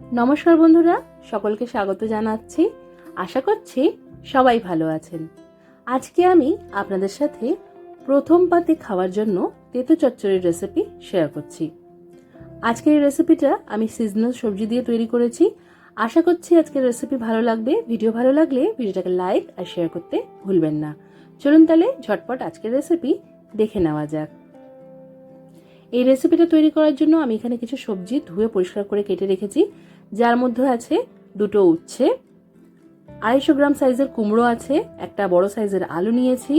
নমস্কার বন্ধুরা, সকলকে স্বাগত জানাচ্ছি। আশা করছি সবাই ভালো আছেন। আজকে আমি আপনাদের সাথে প্রথম পাতে খাওয়ার জন্য তেতো চচ্চড়ির রেসিপি শেয়ার করছি। আজকের এই রেসিপিটা আমি সিজনাল সবজি দিয়ে তৈরি করেছি। আশা করছি আজকের রেসিপি ভালো লাগবে। ভিডিও ভালো লাগলে ভিডিওটাকে লাইক আর শেয়ার করতে ভুলবেন না। চলুন তাহলে ঝটপট আজকের রেসিপি দেখে নেওয়া যাক। এই রেসিপিটা তৈরি করার জন্য আমি এখানে কিছু সবজি ধুয়ে পরিষ্কার করে কেটে রেখেছি। যার মধ্যে আছে দুটো উচ্ছে, আড়াইশো গ্রাম সাইজের কুমড়ো আছে, একটা বড় সাইজের আলু নিয়েছি,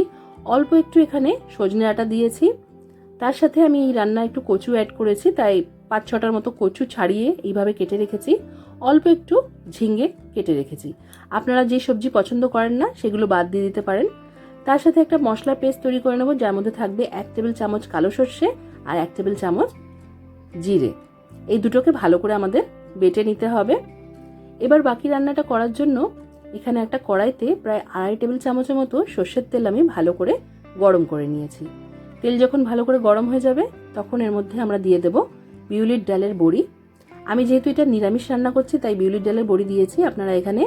অল্প একটু এখানে সজনে আটা দিয়েছি। তার সাথে আমি এই রান্না একটু কচু অ্যাড করেছি, তাই পাঁচ ছটার মতো কচু ছাড়িয়ে এইভাবে কেটে রেখেছি। অল্প একটু ঝিঙ্গে কেটে রেখেছি। আপনারা যে সবজি পছন্দ করেন না, সেগুলো বাদ দিয়ে দিতে পারেন। তার সাথে একটা মশলা পেস্ট তৈরি করে নেব, যার মধ্যে থাকবে এক টেবিল চামচ কালো সর্ষে আর এক টেবিল চামচ জিরে। এই দুটোকে ভালো করে আমাদের বেটে নিতে হবে। এবার বাকি রান্নাটা করার জন্য এখানে একটা কড়াইতে প্রায় আড়াই টেবিল চামচের মতো সর্ষের তেল আমি ভালো করে গরম করে নিয়েছি। তেল যখন ভালো করে গরম হয়ে যাবে, তখন এর মধ্যে আমরা দিয়ে দেব বিউলির ডালের বড়ি। আমি যেহেতু এটা নিরামিষ রান্না করছি, তাই বিউলির ডালের বড়ি দিয়েছি। আপনারা এখানে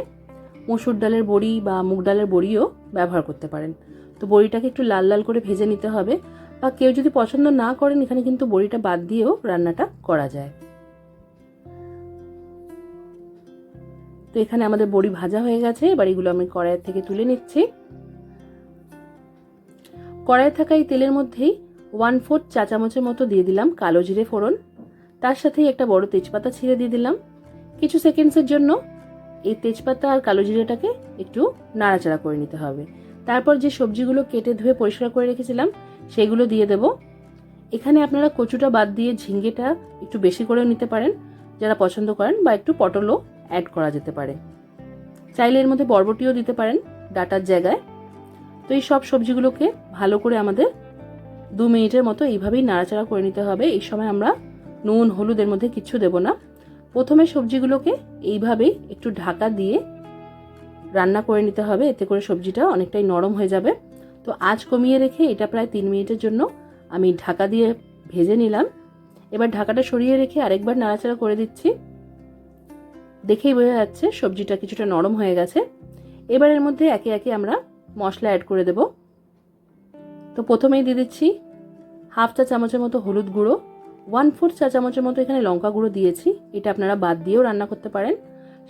মসুর ডালের বড়ি বা মুগ ডালের বড়িও ব্যবহার করতে পারেন। তো বড়িটাকে একটু লাল লাল করে ভেজে নিতে হবে বা কেউ যদি পছন্দ না করেন, এখানে কিন্তু বড়িটা বাদ দিয়েও রান্নাটা করা যায়। তো এখানে আমাদের বড়ি ভাজা হয়ে গেছে, এবার এগুলো আমি কড়াইয়ের থেকে তুলে নিচ্ছি। কড়াইয়ে থাকা এই তেলের মধ্যেই ওয়ান ফোর্থ চা চামচের মতো দিয়ে দিলাম কালো জিরে ফোড়ন। তার সাথেই একটা বড় তেজপাতা ছিঁড়ে দিয়ে দিলাম। কিছু সেকেন্ডসের জন্য এই তেজপাতা আর কালো জিরেটাকে একটু নাড়াচাড়া করে নিতে হবে। তারপর যে সবজিগুলো কেটে ধুয়ে পরিষ্কার করে রেখেছিলাম, সেগুলো দিয়ে দেব। এখানে আপনারা কচুটা বাদ দিয়ে ঝিঙ্গেটা একটু বেশি করেও নিতে পারেন, যারা পছন্দ করেন বা একটু পটলও অ্যাড করা যেতে পারে। চাইলে এর মধ্যে বরবটিও দিতে পারেন ডাটার জায়গায়। তো এই সব সবজিগুলোকে ভালো করে আমাদের দু মিনিটের মতো এইভাবেই নাড়াচাড়া করে নিতে হবে। এই সময় আমরা নুন হলুদের মধ্যে কিচ্ছু দেব না। প্রথমে সবজিগুলোকে এইভাবেই একটু ঢাকা দিয়ে রান্না করে নিতে হবে। এতে করে সবজিটা অনেকটাই নরম হয়ে যাবে। তো আজ কমিয়ে রেখে এটা প্রায় তিন মিনিটের জন্য আমি ঢাকা দিয়ে ভেজে নিলাম। এবার ঢাকাটা সরিয়ে রেখে আরেকবার নাড়াচাড়া করে দিচ্ছি। দেখেই বোঝা যাচ্ছে সবজিটা কিছুটা নরম হয়ে গেছে। এবার এর মধ্যে একে একে আমরা মশলা অ্যাড করে দেব। তো প্রথমেই দিয়ে দিচ্ছি হাফ চা চামচের মতো হলুদ গুঁড়ো। ওয়ান ফোর্থ চা চামচের মতো এখানে লঙ্কা গুঁড়ো দিয়েছি। এটা আপনারা বাদ দিয়েও রান্না করতে পারেন।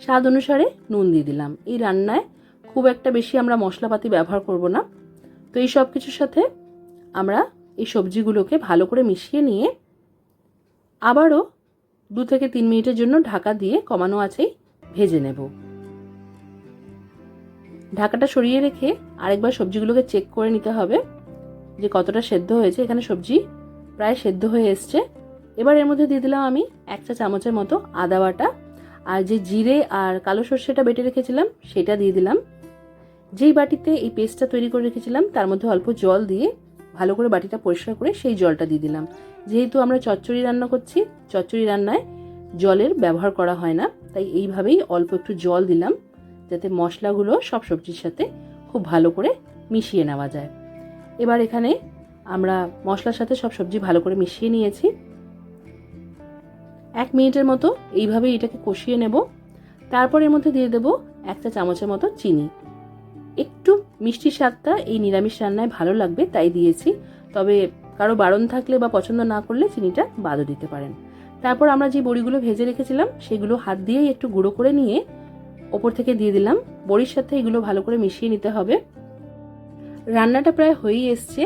স্বাদ অনুসারে নুন দিয়ে দিলাম। এই রান্নায় খুব একটা বেশি আমরা মশলাপাতি ব্যবহার করব না। তো এই সব কিছুর সাথে আমরা এই সবজিগুলোকে ভালো করে মিশিয়ে নিয়ে আবারও দু থেকে তিন মিনিটের জন্য ঢাকা দিয়ে কমানো আছেই ভেজে নেব। ঢাকাটা সরিয়ে রেখে আরেকবার সবজিগুলোকে চেক করে নিতে হবে যে কতটা সেদ্ধ হয়েছে। এখানে সবজি প্রায় সেদ্ধ হয়ে এসছে। এবার এর মধ্যে দিয়ে দিলাম আমি এক চা চামচের মতো আদা বাটা। আর যে জিরে আর কালো সর্ষেটা বেটে রেখেছিলাম, সেটা দিয়ে দিলাম। যেই বাটিতে এই পেস্টটা তৈরি করে রেখেছিলাম, তার মধ্যে অল্প জল দিয়ে ভালো করে বাটিটা পরিষ্কার করে সেই জলটা দিয়ে দিলাম। যেহেতু আমরা চচ্চড়ি রান্না করছি, চচ্চড়ি রান্নায় জলের ব্যবহার করা হয় না, তাই এইভাবেই অল্প একটু জল দিলাম, যাতে মশলাগুলো সব সবজির সাথে খুব ভালো করে মিশিয়ে নেওয়া যায়। এবার এখানে আমরা মশলার সাথে সব সবজি ভালো করে মিশিয়ে নিয়েছি। এক মিনিটের মতো এইভাবে এটাকে কষিয়ে নেব। তারপর এর মধ্যে দিয়ে দেব একটা চামচের মতো চিনি। একটু মিষ্টি স্বাদটা এই নিরামিষ রান্নায় ভালো লাগবে তাই দিয়েছি। তবে কারও বারণ থাকলে বা পছন্দ না করলে চিনিটা বাদও দিতে পারেন। তারপর আমরা যে বড়িগুলো ভেজে রেখেছিলাম, সেগুলো হাত দিয়েই একটু গুঁড়ো করে নিয়ে ওপর থেকে দিয়ে দিলাম। বড়ির সাথে এগুলো ভালো করে মিশিয়ে নিতে হবে। রান্নাটা প্রায় হয়েই এসছে।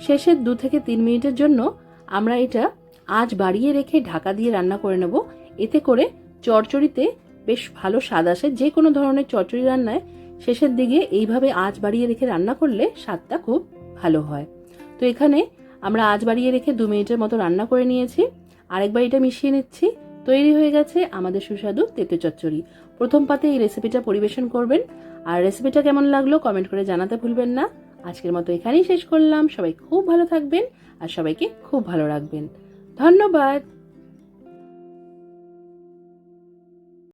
শেষের দু থেকে তিন মিনিটের জন্য আমরা এটা আঁচ বাড়িয়ে রেখে ঢাকা দিয়ে রান্না করে নেব। এতে করে চড়চড়িতে বেশ ভালো স্বাদ আসে। যে কোনো ধরনের চড়চড়ি রান্নায় শেষের দিকে এইভাবে আজ বাড়িয়ে রেখে রান্না করলে স্বাদটা খুব ভালো হয়। তো এখানে আমরা আজ বাড়িয়ে রেখে দু মিনিটের মতো রান্না করে নিয়েছি। আরেকবার এটা মিশিয়ে নিচ্ছি। তৈরি হয়ে গেছে আমাদের সুস্বাদু তেঁতো চচ্চড়ি। প্রথম পাতে এই রেসিপিটা পরিবেশন করবেন। আর রেসিপিটা কেমন লাগল কমেন্ট করে জানাতে ভুলবেন না। আজকের মতো এখানেই শেষ করলাম। সবাই খুব ভালো থাকবেন আর সবাইকে খুব ভালো রাখবেন। ধন্যবাদ।